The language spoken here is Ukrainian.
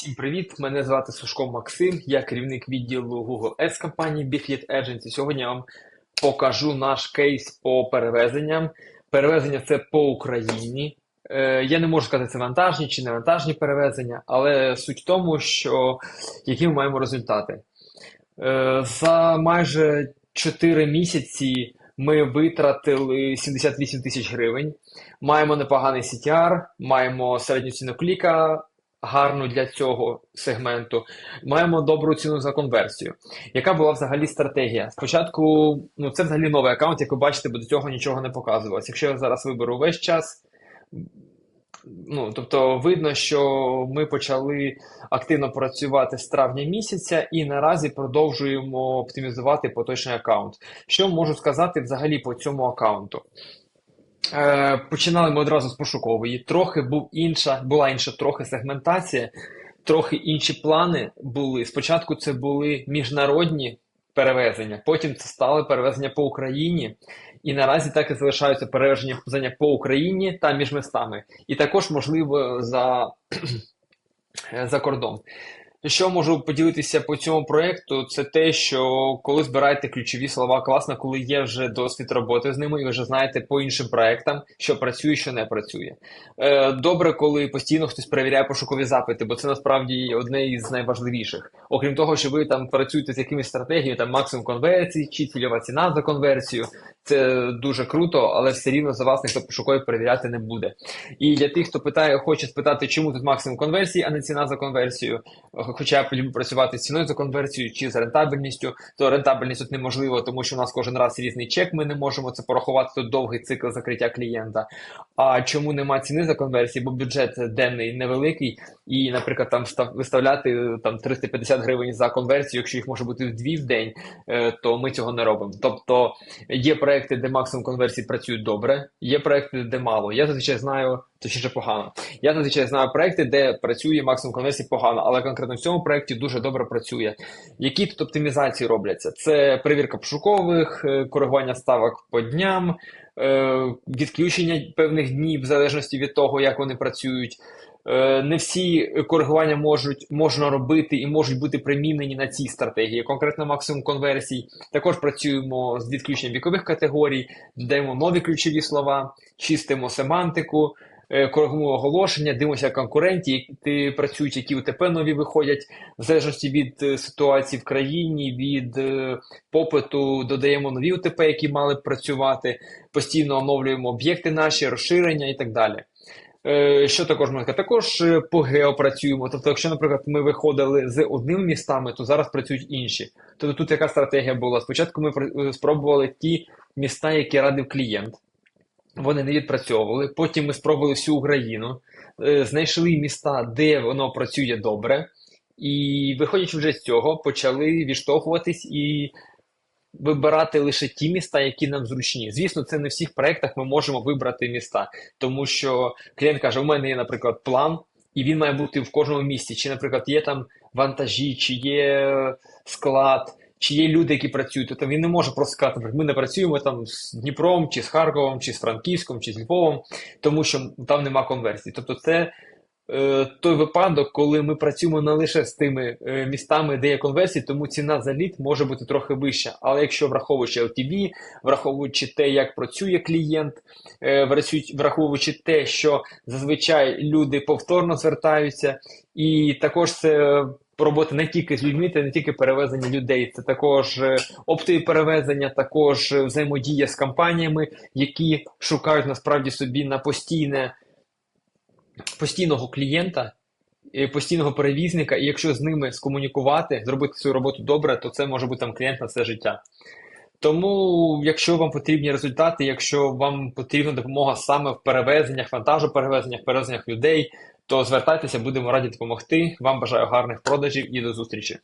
Всім привіт! Мене звати Сушко Максим, я керівник відділу Google Ads компанії BigFit Agency. Сьогодні я вам покажу наш кейс по перевезенням. Перевезення це по Україні. Е, я не можу сказати, це вантажні чи не вантажні перевезення, але суть в тому, що які ми маємо результати. Е, за майже 4 місяці ми витратили 78 тисяч гривень. Маємо непоганий CTR, маємо середню ціну кліка, гарну для цього сегменту. Маємо добру ціну за конверсію. Яка була взагалі стратегія? Спочатку, ну це взагалі новий аккаунт, як ви бачите, бо до цього нічого не показувалось. Якщо я зараз виберу весь час. Ну, тобто видно, що ми почали активно працювати з травня місяця і наразі продовжуємо оптимізувати поточний аккаунт. Що можу сказати взагалі по цьому аккаунту? Е, починали ми одразу з пошукової. Трохи був інша, була інша трохи сегментація, трохи інші плани були. Спочатку це були міжнародні перевезення, потім це стали перевезення по Україні. І наразі так і залишаються перевезення по Україні та між містами. І також можливо за, за кордон. Що можу поділитися по цьому проєкту, це те, що коли збираєте ключові слова, класно, коли є вже досвід роботи з ними, і вже знаєте по іншим проєктам, що працює, що не працює. Е, Добре, коли постійно хтось перевіряє пошукові запити, бо це насправді одне із найважливіших. Окрім того, що ви там працюєте з якимись стратегією, там максимум конверсії чи цільова ціна за конверсію. Це дуже круто, але все рівно за вас ніхто пошукові перевіряти не буде. І для тих, хто питає, хоче спитати, чому тут максимум конверсії, а не ціна за конверсію. Хоча я люблю працювати з ціною за конверсію чи з рентабельністю, то рентабельність тут неможливо, тому що у нас кожен раз різний чек. Ми не можемо це порахувати тут довгий цикл закриття клієнта. А чому нема ціни за конверсії? Бо бюджет денний невеликий, і, наприклад, там виставляти там 350 гривень за конверсію, якщо їх може бути дві в день, то ми цього не робимо. Тобто є проекти, де максимум конверсій працюють добре, є проекти, де мало. Я зазвичай знаю, точніше погано. Я зазвичай знаю проекти, де працює максимум конверсій погано, але конкретно в цьому проекті дуже добре працює. Які тут оптимізації робляться? Це перевірка пошукових, коригування ставок по дням, відключення певних днів в залежності від того, як вони працюють. Не всі коригування можуть можна робити і можуть бути примінені на цій стратегії. Конкретно максимум конверсій. Також працюємо з відключенням вікових категорій, додаємо нові ключові слова, чистимо семантику, коригуємо оголошення, дивимося конкуренті, які працюють, які УТП нові виходять. В залежності від ситуації в країні, від попиту додаємо нові УТП, які мали працювати. Постійно оновлюємо об'єкти наші, розширення і так далі. Що також сказати? Також по гео працюємо. Тобто, якщо, наприклад, ми виходили з одними містами, то зараз працюють інші. Тобто тут яка стратегія була? Спочатку ми спробували ті міста, які радив клієнт. Вони не відпрацьовували. Потім ми спробували всю Україну, знайшли міста, де воно працює добре, і, виходячи вже з цього, почали відштовхуватись і вибирати лише ті міста, які нам зручні. Звісно, це не в всіх проєктах ми можемо вибрати міста, тому що клієнт каже: у мене є, наприклад, план, і він має бути в кожному місті. Чи, наприклад, є там вантажі, чи є склад, чи є люди, які працюють. Тобто він не може просто сказати, ми не працюємо там з Дніпром, чи з Харковом, чи з Франківськом, чи з Львовом, тому що там нема конверсії. Тобто, це той випадок, коли ми працюємо не лише з тими містами, де є конверсії, тому ціна за лід може бути трохи вища. Але якщо враховуючи LTV, враховуючи те, як працює клієнт, враховуючи те, що зазвичай люди повторно звертаються, і також це. Робота не тільки з людьми, це не тільки перевезення людей, це також оптові перевезення, також взаємодія з компаніями, які шукають насправді собі на постійне постійного клієнта, постійного перевізника, і якщо з ними скомунікувати, зробити свою роботу добре, то це може бути там клієнт на все життя. Тому, якщо вам потрібні результати, якщо вам потрібна допомога саме в перевезеннях, вантажоперевезеннях, перевезеннях людей, то звертайтеся, будемо раді допомогти. Вам бажаю гарних продажів і до зустрічі.